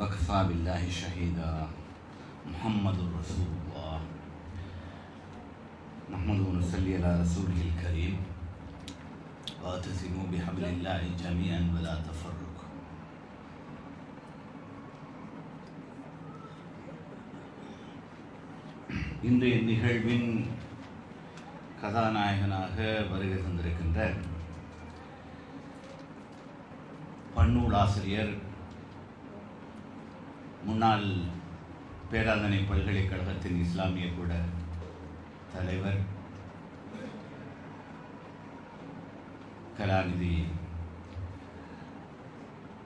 وكفى بالله شهيدا محمد رسول الله نحمد ونصلي على رسوله الكريم واعتصموا بحبل الله جميعا ولا تفرقوا இன்றைய நிகழ்வின் கதாநாயகனாக வருகை தந்திருக்கின்ற பன்னூலாசிரியர் முன்னாள் பேராதனை பல்கலைக்கழகத்தின் இஸ்லாமிய கூட தலைவர் கலாநிதி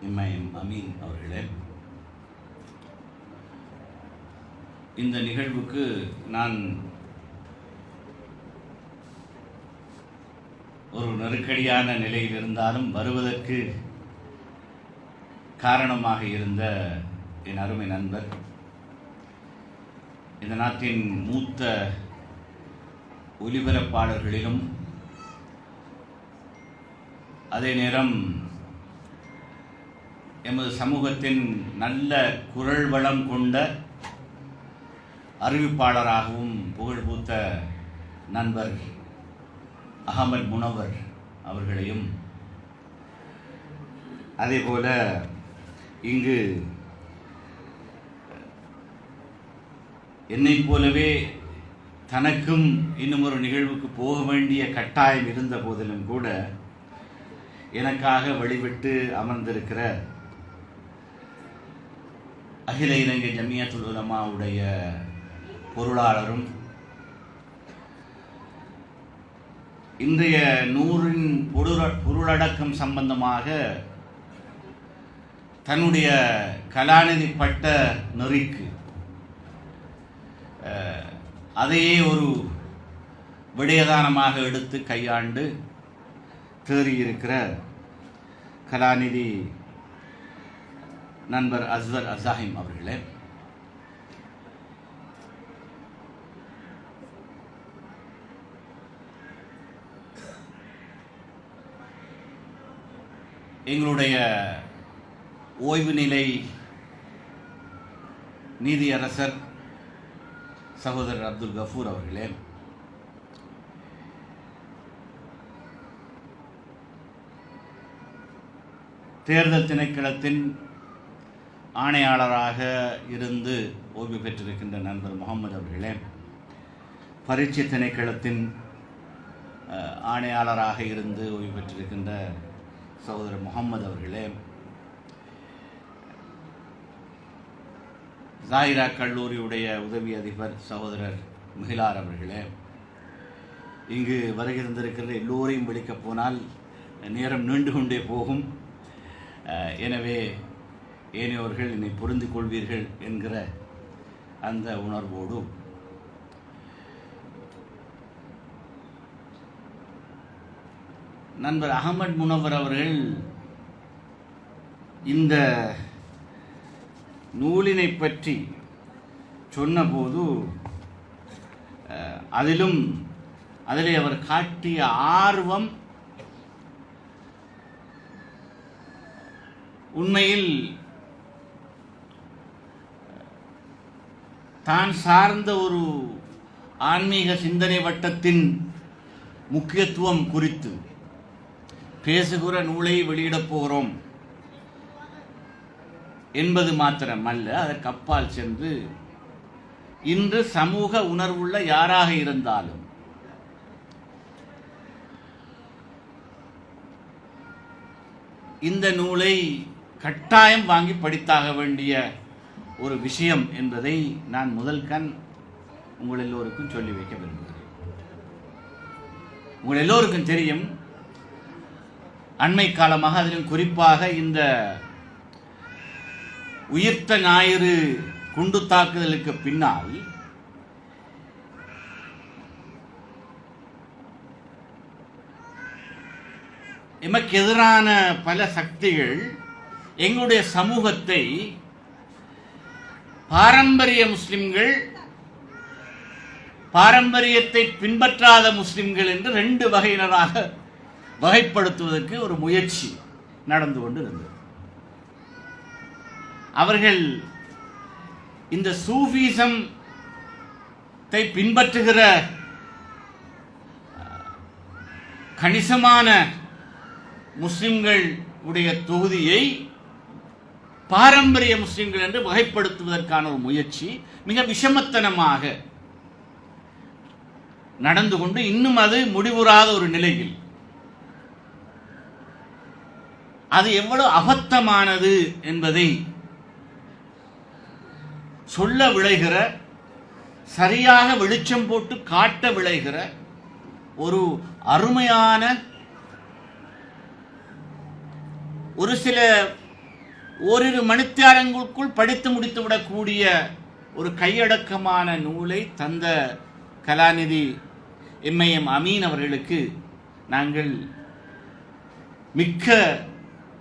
இம்மாயம் அமீன் அவர்களே இந்த நிகழ்வுக்கு நான் ஒரு நெருக்கடியான நிலையில் இருந்தாலும் வருவதற்கு காரணமாக இருந்த என் அருமை நண்பர் இந்த நாட்டின் மூத்த ஒலிபரப்பாளர்களிலும் அதே நேரம் எமது சமூகத்தின் நல்ல குரல் வளம் கொண்ட அறிவிப்பாளராகவும் புகழ்பூத்த நண்பர் அகமது முனவர் அவர்களையும் அதேபோல இங்கு என்னைப் போலவே தனக்கும் இன்னும் ஒரு நிகழ்வுக்கு போக வேண்டிய கட்டாயம் இருந்த போதிலும் கூட எனக்காக வழிவிட்டு அமர்ந்திருக்கிற அகில இலங்கை ஜமியத்துல் உலமாவுடைய பொருளாளரும் இன்றைய நூறின் பொருள பொருளடக்கம் சம்பந்தமாக தன்னுடைய கலாநிதி பட்ட நெறிக்கு அதையே ஒரு விடயதானமாக எடுத்து கையாண்டு தேறியிருக்கிற கலாநிதி நண்பர் அஸ்வர் அசாஹிம் அவர்களே. எங்களுடைய ஓய்வு நிலை நீதியரசர் சகோதரர் அப்துல் கஃபூர் அவர்களே. தேர்தல் திணைக்களத்தின் ஆணையாளராக இருந்து ஓய்வு பெற்றிருக்கின்ற நண்பர் முகமது அவர்களே பரீட்சை திணைக்களத்தின் ஆணையாளராக இருந்து ஓய்வு பெற்றிருக்கின்ற சகோதரர் முகமது அவர்களே ஜாயிரா கல்லூரியுடைய உதவி அதிபர் சகோதரர் மிகிலார் அவர்களே இங்கு வருகிறந்திருக்கிற எல்லோரையும் விழிக்கப் போனால் நேரம் நீண்டு கொண்டே போகும். எனவே ஏனையோர்கள் என்னை புரிந்து கொள்வீர்கள் என்கிற அந்த உணர்வோடு நண்பர் அகமது முனவர் அவர்கள் இந்த நூலினை பற்றி சொன்னபோது அதிலும் அதிலே அவர் காட்டிய ஆர்வம் உண்மையில் தான் சார்ந்த ஒரு ஆன்மீக சிந்தனை வட்டத்தின் முக்கியத்துவம் குறித்து பேசுகிற நூலை வெளியிடப் போகிறோம். என்பது மாத்திரமல்ல அதற்கு அப்பால் சென்று இன்று சமூக உணர்வுள்ள யாராக இருந்தாலும் இந்த நூலை கட்டாயம் வாங்கி படித்தாக வேண்டிய ஒரு விஷயம் என்பதை நான் முதல் கண் உங்கள் எல்லோருக்கும் சொல்லி வைக்க விரும்புகிறேன். உங்கள் எல்லோருக்கும் தெரியும் அண்மை காலமாக அதிலும் குறிப்பாக இந்த உயிர்த்த ஞாயிறு குண்டு தாக்குதலுக்கு பின்னால் எமக்கு எதிரான பல சக்திகள் எங்களுடைய சமூகத்தை பாரம்பரிய முஸ்லிம்கள் பாரம்பரியத்தை பின்பற்றாத முஸ்லிம்கள் என்று ரெண்டு வகையினராக வகைப்படுத்துவதற்கு ஒரு முயற்சி நடந்து கொண்டு இருந்தது அவர்கள் இந்த சூஃபிசம் பின்பற்றுகிற கணிசமான முஸ்லிம்கள் உடைய தொகுதியை பாரம்பரிய முஸ்லிம்கள் என்று வகைப்படுத்துவதற்கான ஒரு முயற்சி மிக விஷமத்தனமாக நடந்து கொண்டு இன்னும் அது முடிவுறாத ஒரு நிலையில். அது எவ்வளவு அபத்தமானது என்பதை சொல்ல விளைகிற சரியாக வெளிச்சம் போட்டு காட்ட விளைகிற ஒரு அருமையான ஒரு சில ஓரிரு மணித்தியாரங்களுக்குள் படித்து முடித்து விடக்கூடிய ஒரு கையடக்கமான நூலை தந்த கலாநிதி எம்ஐஎம் அமீன் அவர்களுக்கு நாங்கள் மிக்க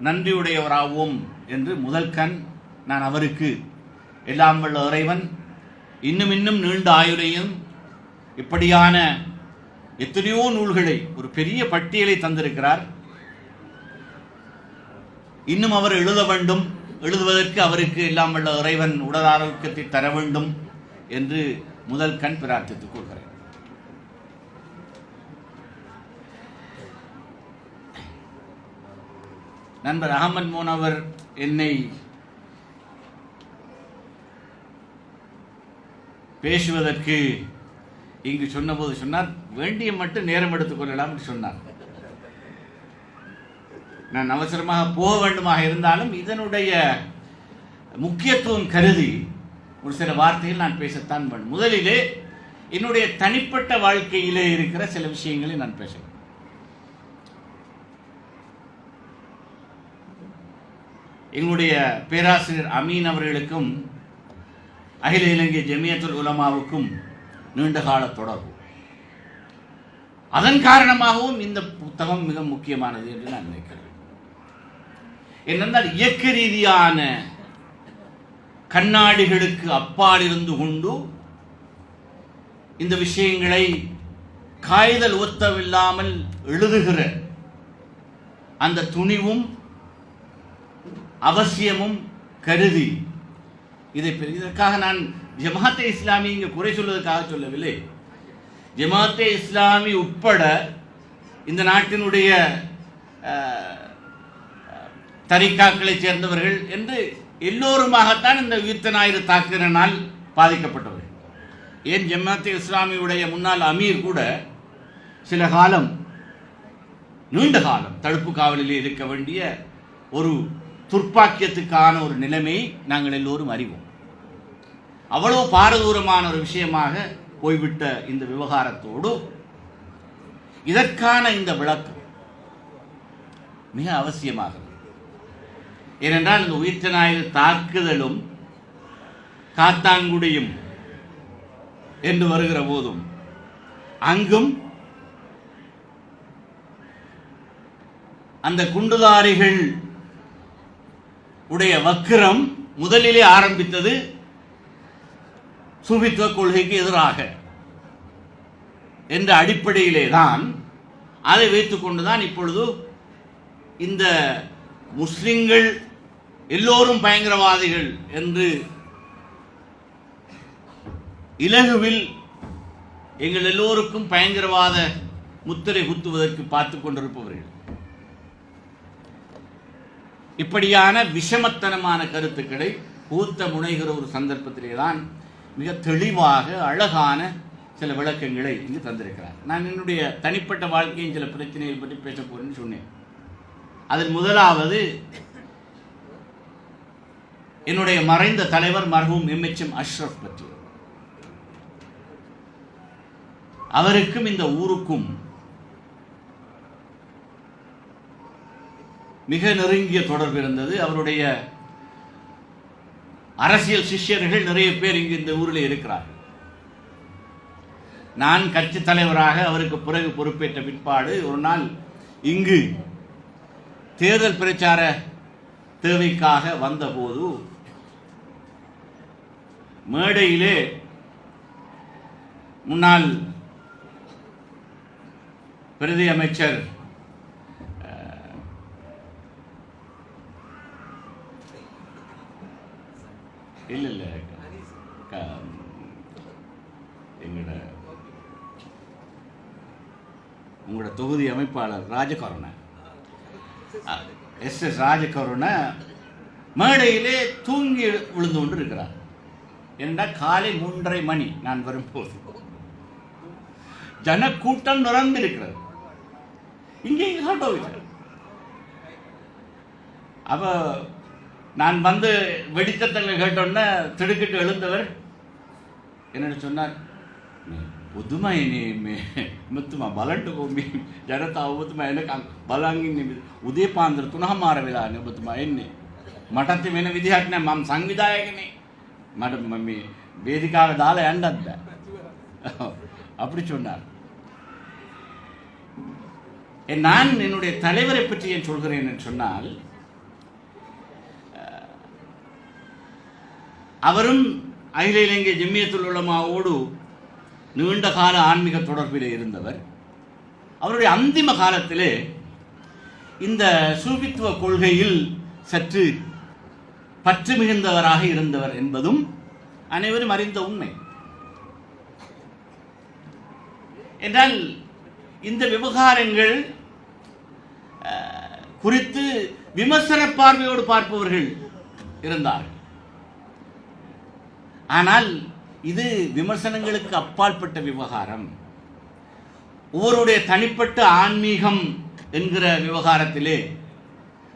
நன்றியுடையவராவோம் என்று முதல் கண் நான் அவருக்கு எல்லாம் வல்ல இறைவன் இன்னும் இன்னும் நீண்ட ஆயுளையும் இப்படியான எத்தனையோ நூல்களை ஒரு பெரிய பட்டியலை தந்திருக்கிறார். இன்னும் அவர் எழுத வேண்டும். எழுதுவதற்கு அவருக்கு எல்லாம் வல்ல இறைவன் உடல் ஆரோக்கியத்தை தர வேண்டும் என்று முதல் கண் பிரார்த்தித்துக் கொள்கிறேன். நண்பர் அகமது மோன் அவர் என்னை பேசுவதற்கு இங்கு சொன்னபோது சொன்னார் வேண்டிய மட்டும் நேரம் எடுத்துக் கொள்ளலாம் என்று சொன்னார். நான் அவசரமாக போக வேண்டுமாக இருந்தாலும் இதனுடைய முக்கியத்துவம் கருதி ஒரு சில வார்த்தைகள் நான் பேசத்தான் வேண்டும். முதலிலே என்னுடைய தனிப்பட்ட வாழ்க்கையிலே இருக்கிற சில விஷயங்களை நான் பேசுகிறேன் எங்களுடைய பேராசிரியர் அமீன் அவர்களுக்கும் அகில இலங்கை ஜமியத்துல் உலமாவுக்கும் நீண்டகால தொடர்பு. அதன் காரணமாகவும் இந்த புத்தகம் மிக முக்கியமானது என்று நான் நினைக்கிறேன். என்னென்றால் இயக்க ரீதியான கண்ணாடிகளுக்கு அப்பால் இருந்து கொண்டு இந்த விஷயங்களை காய்தல் ஒத்தவில்லாமல் எழுதுகிற அந்த துணிவும் அவசியமும் கருதி இதை இதற்காக நான் ஜமாத்தே இஸ்லாமி இங்கே குறை சொல்வதற்காக சொல்லவில்லை. ஜமாத்தே இஸ்லாமி உட்பட இந்த நாட்டினுடைய தரிக்காக்களைச் சேர்ந்தவர்கள் என்று எல்லோருமாகத்தான் இந்த உயிர்த்த ஞாயிறு தாக்குதலினால் பாதிக்கப்பட்டவர்கள் ஏன் ஜமாத்தே இஸ்லாமியுடைய முன்னாள் அமீர் கூட சில காலம் நீண்ட காலம் தடுப்பு காவலில் இருக்க வேண்டிய ஒரு துர்ப்பாக்கியத்துக்கான ஒரு நிலைமையை நாங்கள் எல்லோரும் அறிவோம். அவ்வளவு பாரதூரமான ஒரு விஷயமாக போய்விட்ட இந்த விவகாரத்தோடு இதற்கான இந்த விளக்கம் மிக அவசியமாகிறது. ஏனென்றால் இந்த உயிர்த்த தாக்குதலும் காத்தாங்குடியும் என்று வருகிற போதும் அங்கும் அந்த குண்டுதாரிகள் உடைய வக்கிரம் முதலிலே ஆரம்பித்தது சூபித்துவ கொள்கைக்கு எதிராக என்ற அடிப்படையிலே தான் அதை வைத்துக்கொண்டு தான் இப்பொழுது இந்த முஸ்லிம்கள் எல்லோரும் பயங்கரவாதிகள் என்று இலகுவில் எங்கள் எல்லோருக்கும் பயங்கரவாத முத்திரை குத்துவதற்கு பார்த்து கொண்டிருப்பவர்கள். இப்படியான விஷமத்தனமான கருத்துக்களை கூத்த முனைகிற ஒரு சந்தர்ப்பத்திலே தான் மிக தெளிவாக அழகான சில விளக்கங்களை இங்கு தந்திருக்கிறார். நான் என்னுடைய தனிப்பட்ட வாழ்க்கையின் சில பிரச்சனைகள் பற்றி பேச போறேன்னு சொன்னேன். அதில் முதலாவது என்னுடைய மறைந்த தலைவர் மர்ஹூம் எம்எச்எம் அஷ்ரஃப் பற்றி. அவருக்கும் இந்த ஊருக்கும் மிக நெருங்கிய தொடர்பு இருந்தது. அவருடைய அரசியல் சிஷ்யர்கள் நிறைய பேர் இங்கு இந்த ஊரில் இருக்கிறார்கள். நான் கட்சி தலைவராக அவருக்கு பிறகு பொறுப்பேற்ற பிற்பாடு ஒரு நாள் இங்கு தேர்தல் பிரச்சார தேவைக்காக வந்தபோது மேடையிலே முன்னாள் பிரதி அமைச்சர் இல்லை இல்லை. எங்களோட உங்களோட தொகுதி அமைப்பாளர் ராஜகருணை. எஸ் எஸ் ராஜகருணை மேடையிலே தூங்கி விழுந்து கொண்டு இருக்கிறார் என்றால் காலை மூன்றரை மணி நான் வரும்போது. ஜனக்கூட்டம் நிறைந்திருக்கிறது இங்கே காட்டோவிச்சார் அப்ப நான் வந்து வெடித்தத்தங்களை கேட்டோன்னே திடுக்கிட்டு எழுந்தவர் என்னன்னு சொன்னார் පුදුමයි නේ මේ මෙතුමා බලන්ට කොම්බි ජනතාව ඔබතුමා එනකම් බලන් ඉන්නේ උදේ පාන්දර 3:00මාර වෙලානේ ඔබතුමා එන්නේ මටත් වෙන විදිහක් නෑ මම සංවිධායකනේ මට මම මේ වේදිකාව දාලා යන්නත් බෑ அப்படி சொன்னார் எ- நான் என்னுடைய தலைவரை பற்றி ஏன் சொல்கிறேன் என்று சொன்னால் அவரும் அகில இலங்கை ஜெம்மியத்துல் உலமாவோடு நீண்ட கால ஆன்மீக தொடர்பில் இருந்தவர். அவருடைய அந்திம காலத்திலே இந்த சூபித்துவ கொள்கையில் சற்று பற்று மிகுந்தவராக இருந்தவர் என்பதும் அனைவரும் அறிந்த உண்மை. என்றால் இந்த விவகாரங்கள் குறித்து விமர்சன பார்வையோடு பார்ப்பவர்கள் இருந்தார்கள். ஆனால் இது விமர்சனங்களுக்கு அப்பாற்பட்ட விவகாரம். ஒவ்வொருடைய தனிப்பட்ட ஆன்மீகம் என்கிற விவகாரத்திலே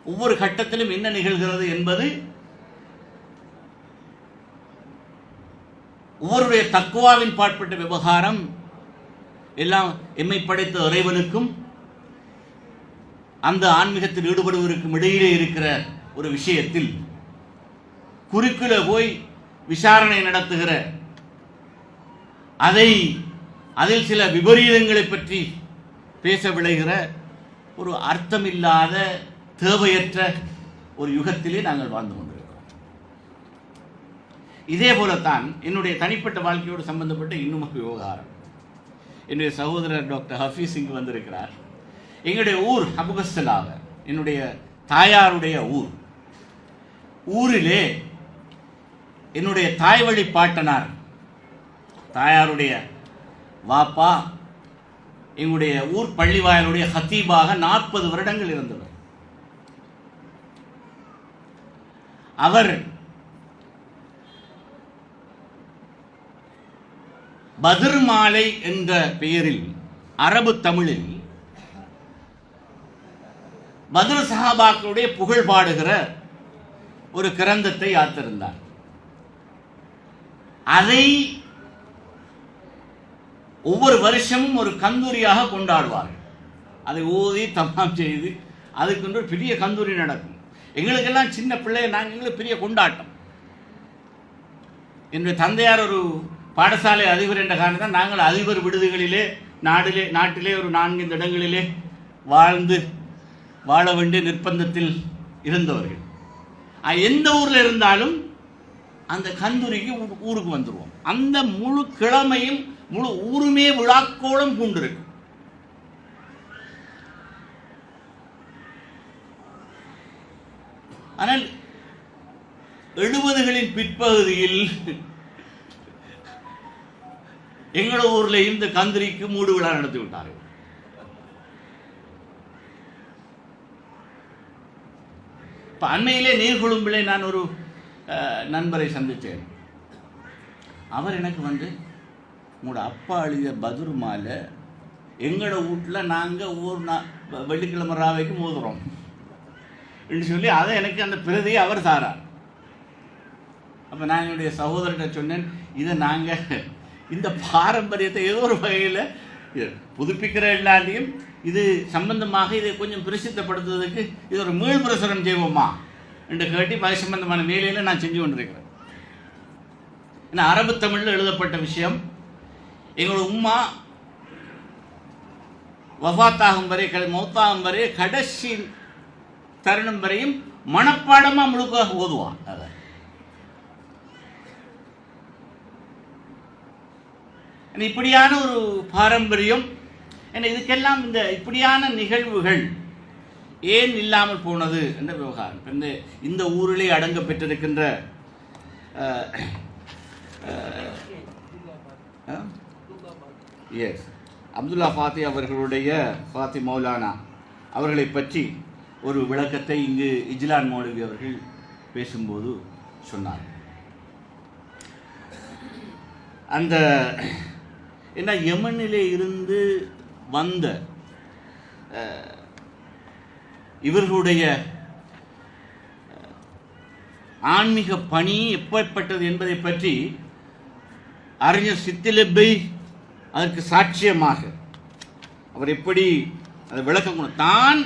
ஒவ்வொரு கட்டத்திலும் என்ன நிகழ்கிறது என்பது ஒவ்வொருடைய தக்குவாவின் பாற்பட்ட விவகாரம் எல்லாம் எம்மை படைத்த இறைவனுக்கும் அந்த ஆன்மீகத்தில் ஈடுபடுவதற்கும் இடையிலே இருக்கிற ஒரு விஷயத்தில் குறுக்கில போய் விசாரணை நடத்துகிற. அதை அதில் சில விபரீதங்களை பற்றி பேச விளைகிற ஒரு அர்த்தமில்லாத தேவையற்ற ஒரு யுகத்திலே நாங்கள் வாழ்ந்து கொண்டிருக்கிறோம். இதே போலத்தான் என்னுடைய தனிப்பட்ட வாழ்க்கையோடு சம்பந்தப்பட்ட இன்னும் ஒரு விவகாரம். என்னுடைய சகோதரர் டாக்டர் ஹஃபீஸ் இங்கு வந்திருக்கிறார். எங்களுடைய ஊர் அபுகஸ்தலாக என்னுடைய தாயாருடைய ஊர். ஊரிலே என்னுடைய தாய் வழி பாட்டனார். தாயாருடைய வாப்பா எங்களுடைய ஊர் பள்ளிவாயலுடைய ஹத்தீபாக நாற்பது வருடங்கள் இருந்தவர். அவர் பதிர்மாலை என்ற பெயரில் அரபு தமிழில் பதில் சஹாபாக்களுடைய புகழ் பாடுகிற ஒரு கிரந்தத்தை யாத்திருந்தார் அதை ஒவ்வொரு வருஷமும் ஒரு கந்தூரியாக கொண்டாடுவார்கள். அதை ஓதி தமாம் செய்து அதுக்குன்று ஒரு பெரிய கந்தூரி நடக்கும். எங்களுக்கெல்லாம் சின்ன பிள்ளை நாங்கள் எங்களுக்கு பெரிய கொண்டாட்டம். என்னுடைய தந்தையார் ஒரு பாடசாலை அதிபர் என்ற காரணத்தால் நாங்கள் அதிபர் விடுதிகளிலே நாடிலே நாட்டிலே ஒரு நான்கு இடங்களிலே வாழ்ந்து வாழ வேண்டிய நிர்பந்தத்தில் இருந்தவர்கள். எந்த ஊரில் இருந்தாலும் அந்த கந்தூரிக்கு ஊருக்கு வந்துடுவோம் அந்த முழு கிழமையும் முழு ஊருமே விழாக்கோலம் பூண்டிருக்கு. ஆனால் எழுபதுகளின் பிற்பகுதியில் எங்களோட ஊர்ல இந்த கந்திரிக்கு மூடு விழா நடத்தி விட்டார்கள். இப்ப அண்மையிலே நீர்கொழும்பிலே நான் ஒரு நண்பரை சந்தித்தேன். அவர் எனக்கு வந்து உங்களோட அப்பா அழிய பதுர் மாலை எங்களோட வீட்டில் நாங்கள் ஊர் நா வெள்ளிக்கிழமை ராவைக்கு மோதுகிறோம் என்று சொல்லி அதை எனக்கு அந்த பிரதியை அவர் தாரார். அப்போ நான் என்னுடைய சகோதரர்கிட்ட சொன்னேன் இதை நாங்கள் இந்த பாரம்பரியத்தை ஏதோ ஒரு வகையில் புதுப்பிக்கிற எல்லாத்தையும் இது சம்பந்தமாக இதை கொஞ்சம் பிரசித்தப்படுத்துவதற்கு இது ஒரு மீள் பிரசுரம் செய்வோமா? என்று கேட்டி அது சம்பந்தமான வேலையில் நான் செஞ்சு கொண்டிருக்கிறேன். ஏன்னா அரபு தமிழில் எழுதப்பட்ட விஷயம் எங்களோட உம்மா வஃபாத்தாகும் வரை மௌத்தாகும் வரை கடைசி தருணம் வரையும் மனப்பாடமாக முழுக்க ஓதுவான். அதை இப்படியான ஒரு பாரம்பரியம் ஏன்னா இதுக்கெல்லாம் இந்த இப்படியான நிகழ்வுகள் ஏன் இல்லாமல் போனது என்ற விவகாரம். இந்த இந்த ஊரிலே அடங்க பெற்றிருக்கின்ற எஸ் அப்துல்லா ஃபாத்தி அவர்களுடைய ஃபாத்தி மௌலானா அவர்களை பற்றி ஒரு விளக்கத்தை இங்கு இஜ்லான் மௌலவி அவர்கள் பேசும்போது சொன்னார். அந்த என்ன யமனிலே இருந்து வந்த இவர்களுடைய ஆன்மீக பணி எப்பேற்பட்டது என்பதை பற்றி அறிஞர் சித்திலப்பை அதற்கு சாட்சியமாக அவர் எப்படி அதை விளக்கம் தான்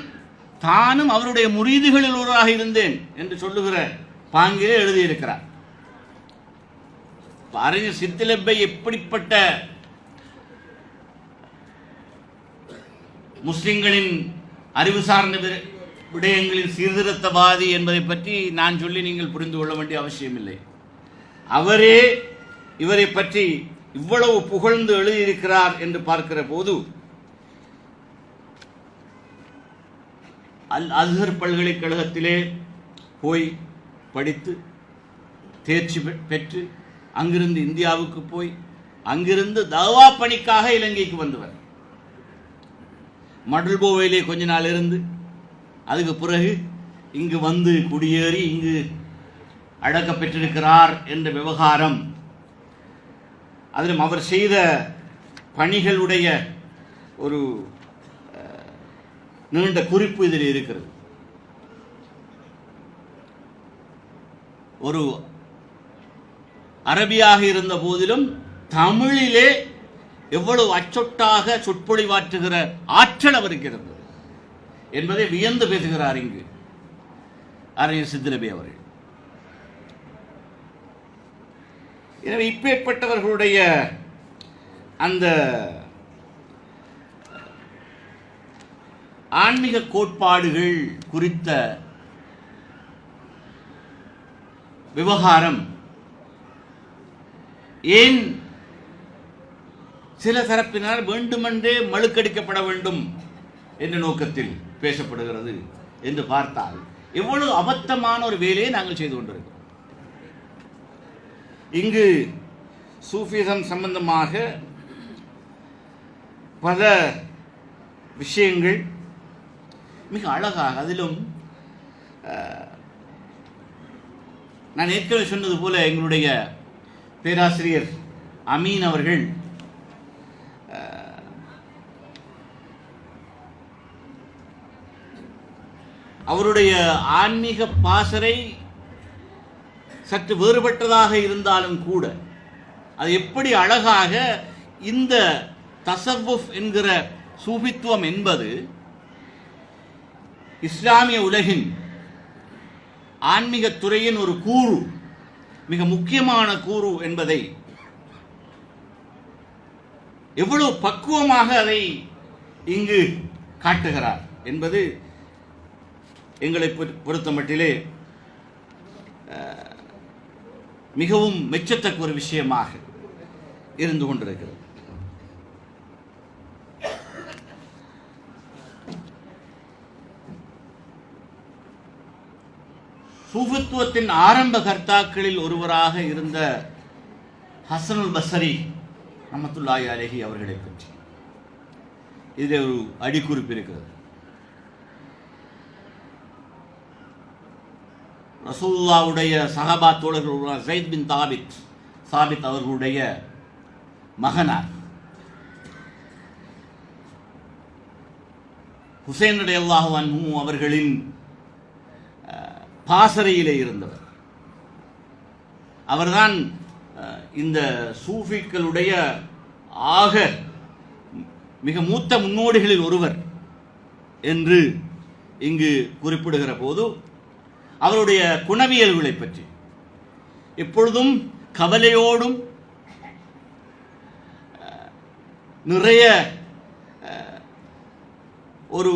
தானும் அவருடைய முறிதுகளில் ஒருவராக இருந்தேன் என்று சொல்லுகிற பாங்கிலே எழுதியிருக்கிறார். அறிஞர் சித்திலப்பை எப்படிப்பட்ட முஸ்லிம்களின் அறிவு சார்ந்த விடயங்களில் விடயங்களின் சீர்திருத்தவாதி என்பதை பற்றி நான் சொல்லி நீங்கள் புரிந்து கொள்ள வேண்டிய அவசியமில்லை. அவரே இவரை பற்றி இவ்வளவு புகழ்ந்து எழுதியிருக்கிறார் என்று பார்க்கிற போது அல் அஸ்ஹர் பல்கலைக்கழகத்திலே போய் படித்து தேர்ச்சி பெற்று அங்கிருந்து இந்தியாவுக்கு போய் அங்கிருந்து தவா பணிக்காக இலங்கைக்கு வந்தவர். மடல்போவையிலே கொஞ்ச நாள் இருந்து அதுக்கு பிறகு இங்கு வந்து குடியேறி இங்கு அடக்கப் பெற்றிருக்கிறார் என்ற விவகாரம். அதிலும் அவர் செய்த பணிகளுடைய ஒரு நீண்ட குறிப்பு இதில் இருக்கிறது. ஒரு அரபியாக இருந்த போதிலும் தமிழிலே எவ்வளவு அச்சொட்டாக சொற்பொழிவாற்றுகிற ஆற்றல் அவருக்கு இருந்தது. என்பதை வியந்து பேசுகிறார் இங்கு அறிஞர் சித்திரபி அவர்கள். எனவே இப்பேற்பட்டவர்களுடைய அந்த ஆன்மீக கோட்பாடுகள் குறித்த விவகாரம் ஏன் சில தரப்பினர் வேண்டுமென்றே மழுக்கடிக்கப்பட வேண்டும் என்ற நோக்கத்தில் பேசப்படுகிறது என்று பார்த்தால் எவ்வளவு அபத்தமான ஒரு வேலையை நாங்கள் செய்து கொண்டிருக்கிறோம். இங்கு சூஃபிசம் சம்பந்தமாக பல விஷயங்கள் மிக அழகாக அதிலும் நான் ஏற்கனவே சொன்னது போல எங்களுடைய பேராசிரியர் அமீன் அவர்கள் அவருடைய ஆன்மீக பாசறை சற்று வேறுபட்டதாக இருந்தாலும் கூட அது எப்படி அழகாக இந்த தசவுஃப் என்கிற சூபித்துவம் என்பது இஸ்லாமிய உலகின் ஆன்மீக துறையின் ஒரு கூறு மிக முக்கியமான கூறு என்பதை எவ்வளவு பக்குவமாக அதை இங்கு காட்டுகிறார் என்பது எங்களை பொறு- பொறுத்தமட்டிலே மிகவும் மெச்சத்தக்க ஒரு விஷயமாக இருந்து கொண்டிருக்கிறது. சூஃபித்துவத்தின் ஆரம்ப கர்த்தாக்களில் ஒருவராக இருந்த ஹசனுல் பசரி அமத்துல்லாய் அழகி அவர்களை பற்றி. இதில் ஒரு அடிக்குறிப்பு இருக்கிறது. ரசூல்லாவுடைய சஹாபா தோழர்கள் சயித் பின் தாபித் சாபித் அவர்களுடைய மகனார். ஹுசைன் அல்லாஹு அன்ஹு அவர்களின் பாசறையிலே இருந்தவர். அவர்தான் இந்த சூஃபிக்களுடைய ஆக மிக மூத்த முன்னோடிகளில் ஒருவர் என்று இங்கு குறிப்பிடுகிற போது அவருடைய குணவியல்களை பற்றி. எப்பொழுதும் கவலையோடும் நிறைய ஒரு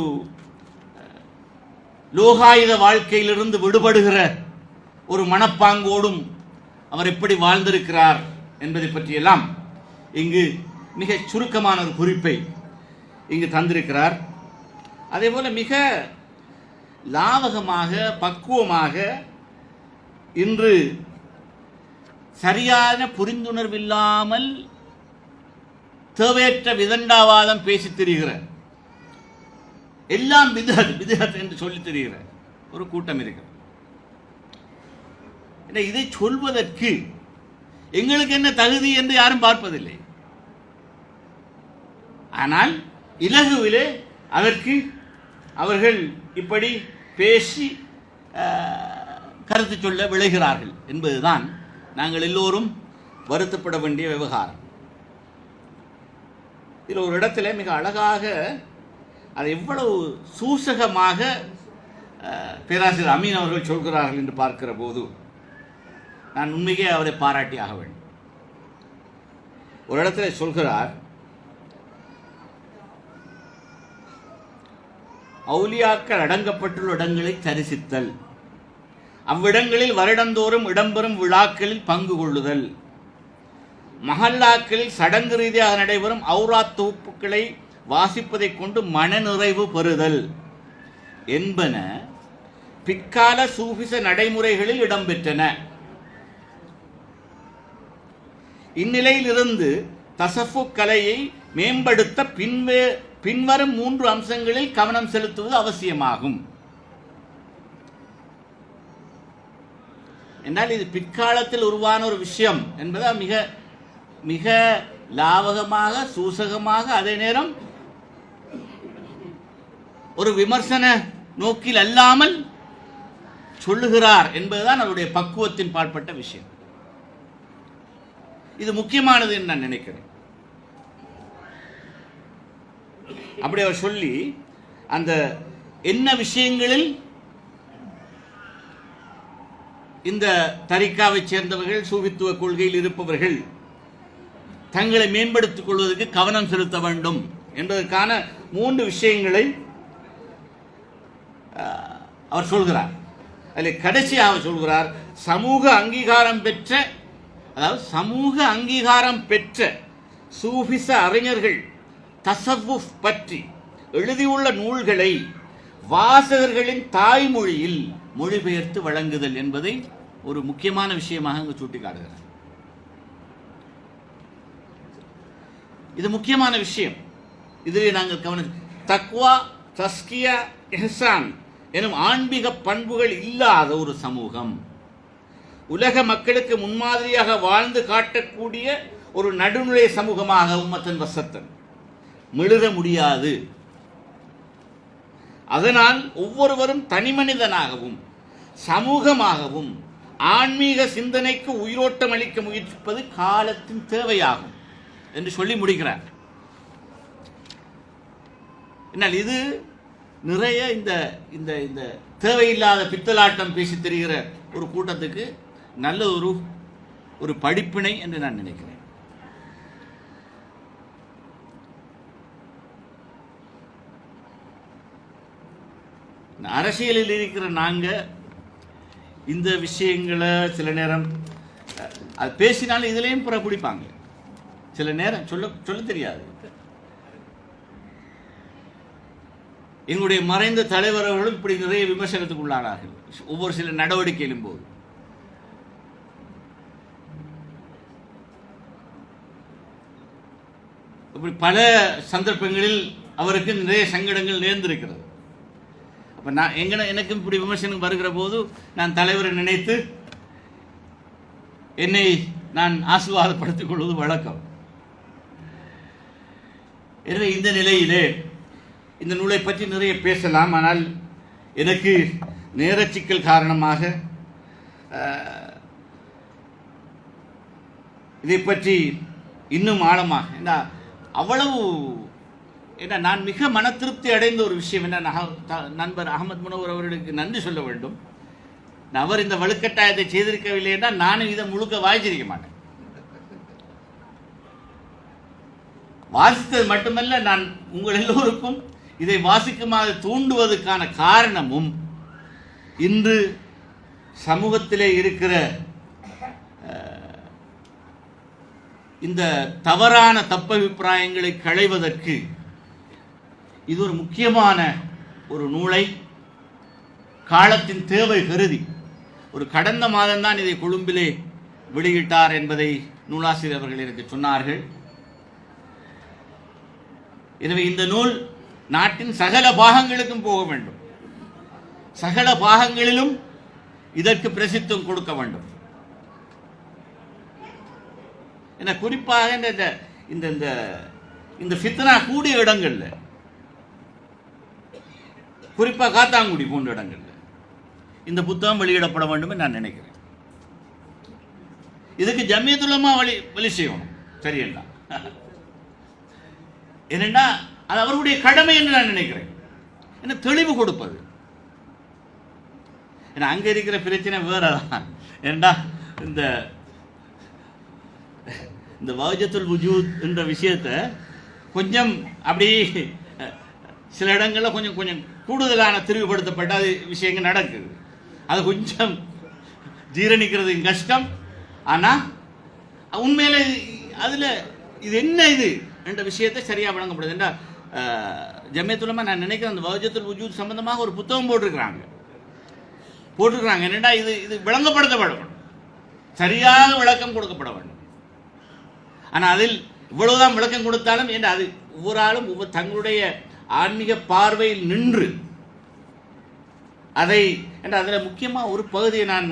லோகாயுத வாழ்க்கையிலிருந்து விடுபடுகிற ஒரு மனப்பாங்கோடும் அவர் எப்படி வாழ்ந்திருக்கிறார் என்பதை பற்றியெல்லாம் இங்கு மிக சுருக்கமான ஒரு குறிப்பை இங்கு தந்திருக்கிறார். அதே போல மிக லாவகமாக பக்குவமாக இன்று சரியான புரிந்துணர்வில்லாமல் தேவையற்ற விதண்டாவாதம் பேசித் தெரிகிற எல்லாம் விதத் விதத் என்று சொல்லித் தெரிகிற ஒரு கூட்டம் இருக்கிற இதை சொல்வதற்கு எங்களுக்கு என்ன தகுதி என்று யாரும் பார்ப்பதில்லை. ஆனால் இலகுவிலே அதற்கு அவர்கள் இப்படி பேசி கருத்து சொல்ல விளைகிறார்கள் என்பதுதான் நாங்கள் எல்லோரும் வருத்தப்பட வேண்டிய விவகாரம். இதில் ஒரு இடத்துல மிக அழகாக அதை எவ்வளவு சூசகமாக பேராசிரியர் அமீன் அவர்கள் சொல்கிறார்கள் என்று பார்க்கிற போது நான் உண்மையே அவரை பாராட்டியாக வேண்டும். ஒரு இடத்துல சொல்கிறார் அவுலியாக்கள் அடங்கப்பட்டுள்ள இடங்களை தரிசித்தல் அவ்விடங்களில் வருடந்தோறும் இடம்பெறும் விழாக்களில் பங்கு கொள்ளுதல். மஹல்லாக்களில் சடங்கு ரீதியாக நடைபெறும் ஔராத் தொகுப்புகளை வாசிப்பதைக் கொண்டு மனநிறைவு பெறுதல் என்பன பிற்கால சூபிச நடைமுறைகளில் இடம்பெற்றன. இந்நிலையிலிருந்து தசஃபு கலையை மேம்படுத்த பின்வே பின்வரும் மூன்று அம்சங்களில் கவனம் செலுத்துவது அவசியமாகும். என்னால் இது பிற்காலத்தில் உருவான ஒரு விஷயம் என்பது மிக மிக லாவகமாக சூசகமாக அதே நேரம் ஒரு விமர்சன நோக்கில் அல்லாமல் சொல்லுகிறார் என்பதுதான் அவருடைய பக்குவத்தின் பாற்பட்ட விஷயம். இது முக்கியமானது என்று நான் நினைக்கிறேன். அப்படி அவர் சொல்லி அந்த என்ன விஷயங்களில் இந்த தரிக்காவை சேர்ந்தவர்கள் சூவித்துவ கொள்கையில் இருப்பவர்கள் தங்களை மேம்படுத்திக் கொள்வதற்கு கவனம் செலுத்த வேண்டும் என்பதற்கான மூன்று விஷயங்களை அவர் சொல்கிறார். அதில் கடைசியாக சொல்கிறார் சமூக அங்கீகாரம் பெற்ற அதாவது சமூக அங்கீகாரம் பெற்ற சூஃபிச அறிஞர்கள் தசவுஃப் பற்றி எழுதியுள்ள நூல்களை வாசகர்களின் தாய்மொழியில் மொழிபெயர்த்து வழங்குதல் என்பதை ஒரு முக்கியமான விஷயமாக இங்கு சுட்டிக்காட்டுகிறார். இது முக்கியமான விஷயம். இதில் நாங்கள் கவனி தக்வா தஸ்கியா எஹ்சான் எனும் ஆன்மீக பண்புகள் இல்லாத ஒரு சமூகம். உலக மக்களுக்கு முன்மாதிரியாக வாழ்ந்து காட்டக்கூடிய ஒரு நடுநிலை சமூகமாக உம்மத்தன் வசத்தன். மிளிர முடியாது. அதனால் ஒவ்வொருவரும் தனிமனிதனாகவும் சமூகமாகவும் ஆன்மீக சிந்தனைக்கு உயிரோட்டம் அளிக்க முயற்சிப்பது காலத்தின் தேவையாகும் என்று சொல்லி முடிக்கிறார். என்னால் இது நிறைய இந்த இந்த இந்த தேவையில்லாத பித்தலாட்டம் பேசி தெரிகிற ஒரு கூட்டத்துக்கு நல்ல ஒரு ஒரு படிப்பினை என்று நான் நினைக்கிறேன். அரசியலில் இருக்கிற நாங்கள் இந்த விஷயங்களை சில நேரம் அது பேசினாலும் இதுலேயும் புற பிடிப்பாங்க சில நேரம் சொல்ல சொல்ல தெரியாது. எங்களுடைய மறைந்த தலைவர்களும் இப்படி நிறைய விமர்சனத்துக்கு உள்ளானார்கள். ஒவ்வொரு சில நடவடிக்கையிலும் போது. இப்படி பல சந்தர்ப்பங்களில் அவருக்கு நிறைய சங்கடங்கள் நேர்ந்திருக்கிறது. அப்போ நான் எங்கன எனக்கும் இப்படி விமர்சனம் வருகிற போது நான் தலைவரை நினைத்து என்னை நான் ஆசீர்வாதப்படுத்திக் கொள்வது வழக்கம். எனவே இந்த நிலையிலே இந்த நூலை பற்றி நிறைய பேசலாம். ஆனால் எனக்கு நேரச்சிக்கல் காரணமாக இதை பற்றி இன்னும் ஆழமாக என்ன அவ்வளவு ஏன்னா நான் மிக மன திருப்தி அடைந்த ஒரு விஷயம் என்ன? த- நண்பர் அகமது முனவர் அவர்களுக்கு நன்றி சொல்ல வேண்டும். அவர் இந்த வலுக்கட்டாயத்தை செய்திருக்கவில்லை என்றால் நானும் இதை முழுக்க வாய்ச்சிருக்க மாட்டேன். வாசித்தது மட்டுமல்ல நான் உங்கள் எல்லோருக்கும் இதை வாசிக்குமாறு தூண்டுவதற்கான காரணமும் இன்று சமூகத்திலே இருக்கிற இந்த தவறான தப்பபிப்பிராயங்களை களைவதற்கு இது ஒரு முக்கியமான ஒரு நூலை. காலத்தின் தேவை கருதி ஒரு கடந்த மாதம்தான் இதை கொழும்பிலே வெளியிட்டார் என்பதை நூலாசிரியர் அவர்கள் எனக்கு சொன்னார்கள். எனவே இந்த நூல் நாட்டின் சகல பாகங்களுக்கும் போக வேண்டும். சகல பாகங்களிலும் இதற்கு பிரசித்தம் கொடுக்க வேண்டும். என குறிப்பாக இந்த இந்த- இந்த இந்த இந்த ஃபித்னா கூடிய இடங்களில் குறிப்பா காத்தாங்குடி போன்ற இடங்களில். இந்த புத்தகம் வெளியிடப்பட வேண்டும் நான் நினைக்கிறேன். இதுக்கு ஜமியத்துலமா வழி வழி செய்யணும். சரியெல்லாம் என்னென்னா அது அவர்களுடைய கடமை என்று நான் நினைக்கிறேன். என்ன தெளிவு கொடுப்பது. ஏன்னா அங்க இருக்கிற பிரச்சனை வேற தான் ஏண்டா இந்த இந்த வௌஜத்துல் வஜூத் என்ற விஷயத்தை கொஞ்சம் அப்படி சில இடங்கள்ல கொஞ்சம் கொஞ்சம் கூடுதலான திரிவுபடுத்தப்பட்ட அது விஷயங்கள் நடக்குது. அது கொஞ்சம் ஜீரணிக்கிறது கஷ்டம். ஆனால் உண்மையில அதில் இது என்ன இது என்ற விஷயத்தை சரியாக வழங்கப்படுது. என்றால் ஜமியத்துலமா நான் நினைக்கிறேன் அந்த வௌஜத்துல் உஜூத் சம்பந்தமாக ஒரு புத்தகம் போட்டிருக்கிறாங்க. போட்டிருக்கிறாங்க. என்னடா இது இது விளங்கப்படுத்தப்பட வேண்டும் சரியாக விளக்கம் கொடுக்கப்பட வேண்டும். ஆனால் அதில் இவ்வளவுதான் விளக்கம் கொடுத்தாலும் என்ன அது ஒவ்வொரு ஆளும் ஒவ்வொரு தங்களுடைய ஆன்மீக பார்வையில் நின்று அதை என்ற அதில் முக்கியமாக ஒரு பகுதியை நான்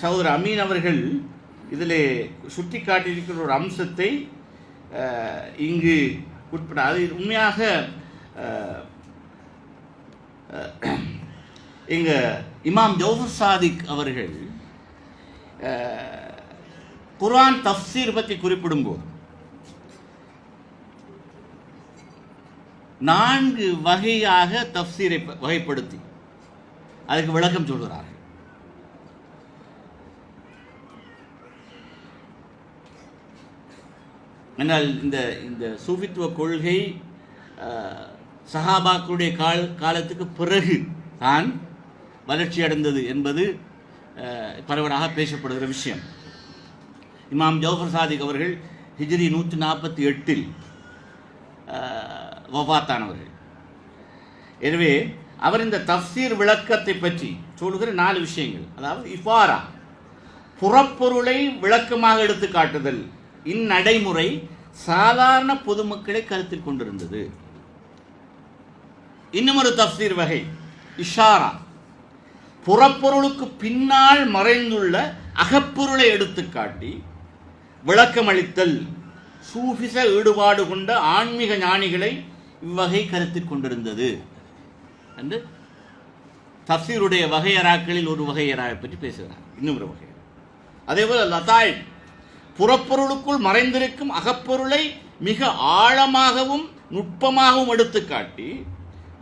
சகோதரர் அமீன் அவர்கள் இதில் சுட்டி காட்டியிருக்கிற ஒரு அம்சத்தை இங்கு உட்பட அது உண்மையாக எங்கள் இமாம் ஜௌஃபர் சாதிக் அவர்கள் குர்ஆன் தஃப்சீர் பற்றி குறிப்பிடும்போது நான்கு வகையாக தப்சீரை வகைப்படுத்தி அதுக்கு விளக்கம் சொல்கிறார்கள் ஆனால் இந்த இந்த சூஃபித்துவ கொள்கை அஹ், சஹாபாக்களுடைய கால காலத்துக்கு பிறகு தான் வளர்ச்சி அடைந்தது என்பது அஹ், பரவலாக பேசப்படுகிற விஷயம். இமாம் ஜவஹர் சாதிக் அவர்கள் ஹிஜ்ரி நூற்றி நாற்பத்தி எட்டில் வபாத்தானவர்கள் எனவே அவர் இந்த தஃப்சீர் விளக்கத்தை பற்றி சொல்கிற நாலு விஷயங்கள். அதாவது இஃபாரா புறப்பொருளை விளக்கமாக எடுத்து காட்டுதல். இந்நடைமுறை சாதாரண பொதுமக்களை கருத்தில் கொண்டிருந்தது. இன்னும் ஒரு தஃசீர் வகை இஷாரா. புறப்பொருளுக்கு பின்னால் மறைந்துள்ள அகப்பொருளை எடுத்துக்காட்டி விளக்கமளித்தல். சூஃபிச ஈடுபாடு கொண்ட ஆன்மீக ஞானிகளை இவ்வகை கருத்து கொண்டிருந்தது. என்று தப்சீருடைய வகையறாக்களில் ஒரு வகையறாவை பற்றி பேசுகிறார். இன்னும் ஒரு வகை. அதேபோல் லதாய் புறப்பொருளுக்குள் மறைந்திருக்கும் அகப்பொருளை மிக ஆழமாகவும் நுட்பமாகவும் எடுத்துக்காட்டி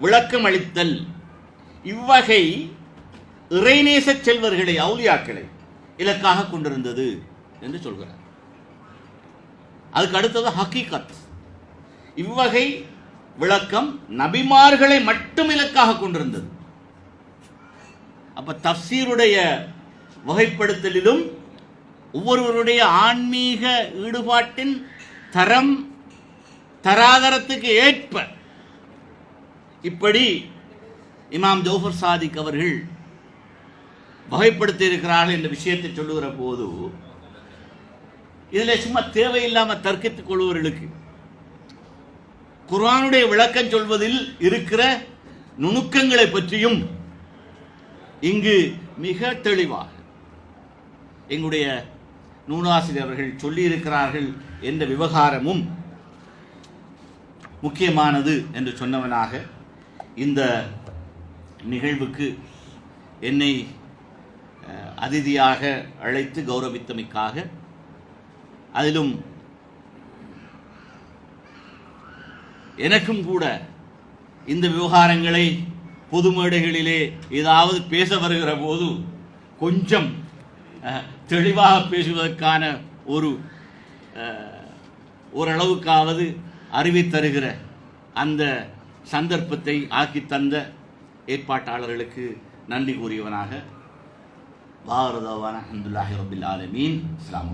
விளக்கம் அளித்தல். இவ்வகை இறைநேச செல்வர்களை அவுலியாக்களை இலக்காக கொண்டிருந்தது என்று சொல்கிறார். அதுக்கு அடுத்தது ஹக்கீகத். இவ்வகை விளக்கம் நபிமார்களை மட்டும் இலக்காக கொண்டிருந்தது. அப்ப தஃசீருடைய வகைப்படுத்தலிலும் ஒவ்வொருவருடைய ஆன்மீக ஈடுபாட்டின் தரம் தராதரத்துக்கு ஏற்ப இப்படி இமாம் ஜோஃபர் சாதிக் அவர்கள் வகைப்படுத்தி இருக்கிறார்கள் என்ற விஷயத்தை சொல்லுகிற போது இதில் சும்மா தேவையில்லாமல் தர்க்கித்துக் கொள்வர்களுக்கு குரானுடைய விளக்கம் சொல்வதில் இருக்கிற நுணுக்கங்களை பற்றியும் இங்கு மிக தெளிவாக எங்களுடைய நூலாசிரியர்கள் சொல்லியிருக்கிறார்கள் என்ற விவகாரமும் முக்கியமானது என்று சொன்னவனாக இந்த நிகழ்வுக்கு என்னை அதிதியாக அழைத்து கௌரவித்தமைக்காக அதிலும் எனக்கும் கூட இந்த விவகாரங்களை பொது மேடைகளிலே ஏதாவது பேச வருகிற போது கொஞ்சம் தெளிவாக பேசுவதற்கான ஒரு ஓரளவுக்காவது அறிவித்தருகிற அந்த சந்தர்ப்பத்தை ஆக்கி தந்த ஏற்பாட்டாளர்களுக்கு நன்றி கூறியவனாக. பாரதவான அஹமதுல்லாஹி ரபில் ஆலமீன். அஸ்ஸலாமு